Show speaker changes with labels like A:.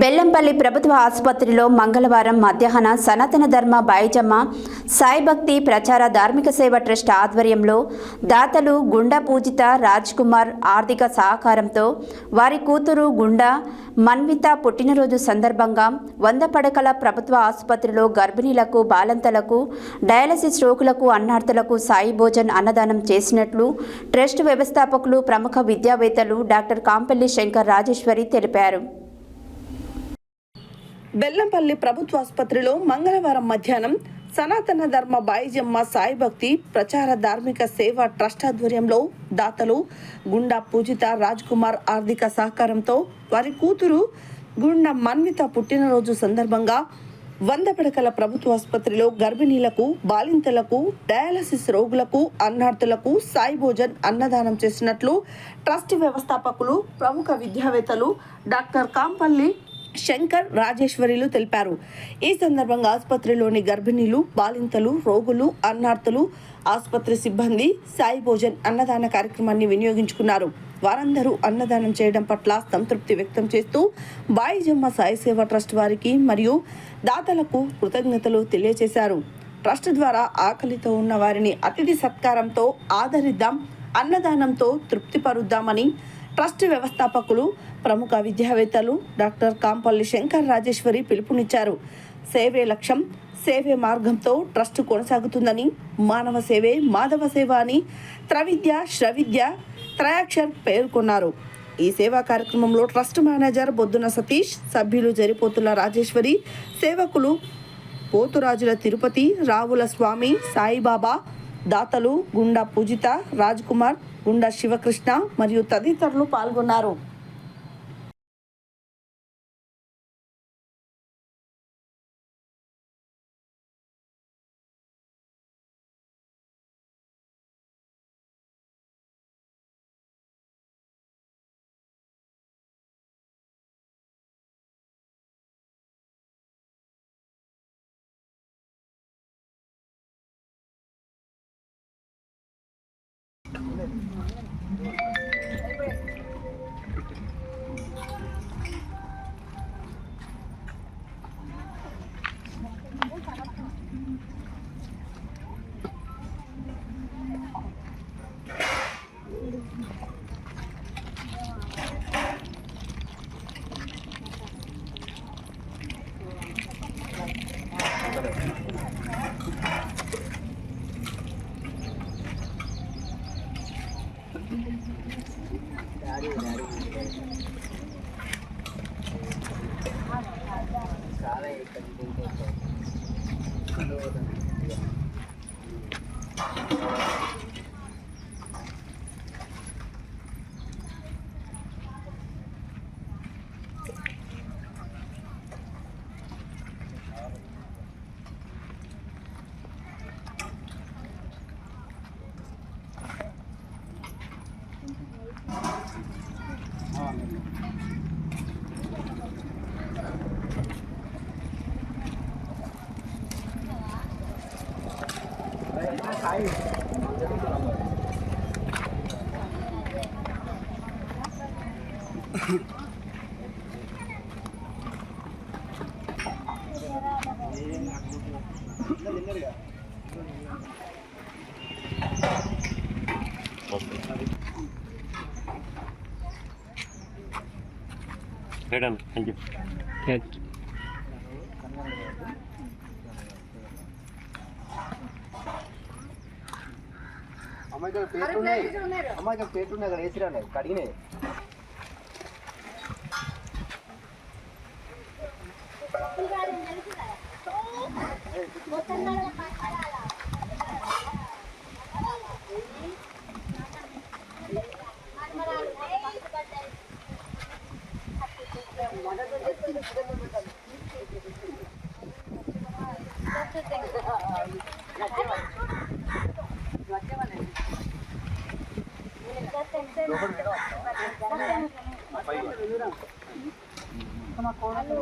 A: బెల్లంపల్లి ప్రభుత్వ ఆసుపత్రిలో మంగళవారం మధ్యాహ్న సనాతన ధర్మ బాయిజమ్మ సాయిభక్తి ప్రచార ధార్మిక సేవ ట్రస్ట్ ఆధ్వర్యంలో దాతలు గుండా పూజిత రాజ్ కుమార్ ఆర్థిక సహకారంతో వారి కూతురు గుండా మన్విత పుట్టినరోజు సందర్భంగా వంద పడకల ప్రభుత్వ ఆసుపత్రిలో గర్భిణీలకు బాలంతలకు డయాలసిస్ రోగులకు అన్నార్థులకు సాయి భోజన్ అన్నదానం చేసినట్లు ట్రస్ట్ వ్యవస్థాపకులు ప్రముఖ విద్యావేత్తలు డాక్టర్ కాంపల్లి శంకర్ రాజేశ్వరి తెలిపారు.
B: బెల్లంపల్లి ప్రభుత్వ ఆసుపత్రిలో మంగళవారం మధ్యాహ్నం సనాతన ధర్మ బాయిజమ్మ సాయి భక్తి ప్రచార ధార్మిక సేవ ట్రస్ట్ ఆధ్వర్యంలో దాతలు గుండా పూజిత రాజ్ కుమార్ ఆర్థిక సహకారంతో వారి కూతురు గుండా మన్విత పుట్టినరోజు సందర్భంగా వంద పడకల ప్రభుత్వ ఆసుపత్రిలో గర్భిణీలకు బాలింతలకు డయాలసిస్ రోగులకు అన్నార్థులకు సాయి భోజన్ అన్నదానం చేసినట్లు ట్రస్ట్ వ్యవస్థాపకులు ప్రముఖ విద్యావేత్తలు డాక్టర్ కాంపల్లి శంకర్ రాజేశ్వరిలు తెలిపారు. ఈ సందర్భంగా ఆసుపత్రిలోని గర్భిణీలు బాలింతలు రోగులు అన్నార్థులు ఆసుపత్రి సిబ్బంది సాయి భోజన్ అన్నదాన కార్యక్రమాన్ని వినియోగించుకున్నారు. వారందరూ అన్నదానం చేయడం పట్ల సంతృప్తి వ్యక్తం చేస్తూ బాయిజమ్మ సాయి సేవ ట్రస్ట్ వారికి మరియు దాతలకు కృతజ్ఞతలు తెలియజేశారు. ట్రస్ట్ ద్వారా ఆకలితో ఉన్న వారిని అతిథి సత్కారంతో ఆదరిద్దాం అన్నదానంతో తృప్తిపరుద్దామని ట్రస్ట్ వ్యవస్థాపకులు ప్రముఖ విద్యావేత్తలు డాక్టర్ కాంపల్లి శంకర్ రాజేశ్వరి పిలుపునిచ్చారు. సేవే లక్ష్యం సేవే మార్గంతో ట్రస్ట్ కొనసాగుతుందని మానవ సేవే మాధవ సేవ అని త్రవిద్య శ్రవిద్య త్రయాక్షర్ పేర్కొన్నారు. ఈ సేవా కార్యక్రమంలో ట్రస్ట్ మేనేజర్ బొద్దున సతీష్ సభ్యులు జరిపోతుల రాజేశ్వరి సేవకులు పోతురాజుల తిరుపతి రావుల స్వామి సాయిబాబా దాతలు గుండా పూజిత రాజ్ కుమార్ గుండా శివకృష్ణ మరియు తదితరులు పాల్గొన్నారు.
C: Right on. Thank you. Thank you.
D: అమ్మాయి దగ్గర పేర్లు ఉన్నాయి అమ్మాయి దగ్గర పేర్లు ఉన్నాయి అక్కడ వేసిరా కడిగినాయి
E: మా కోడలు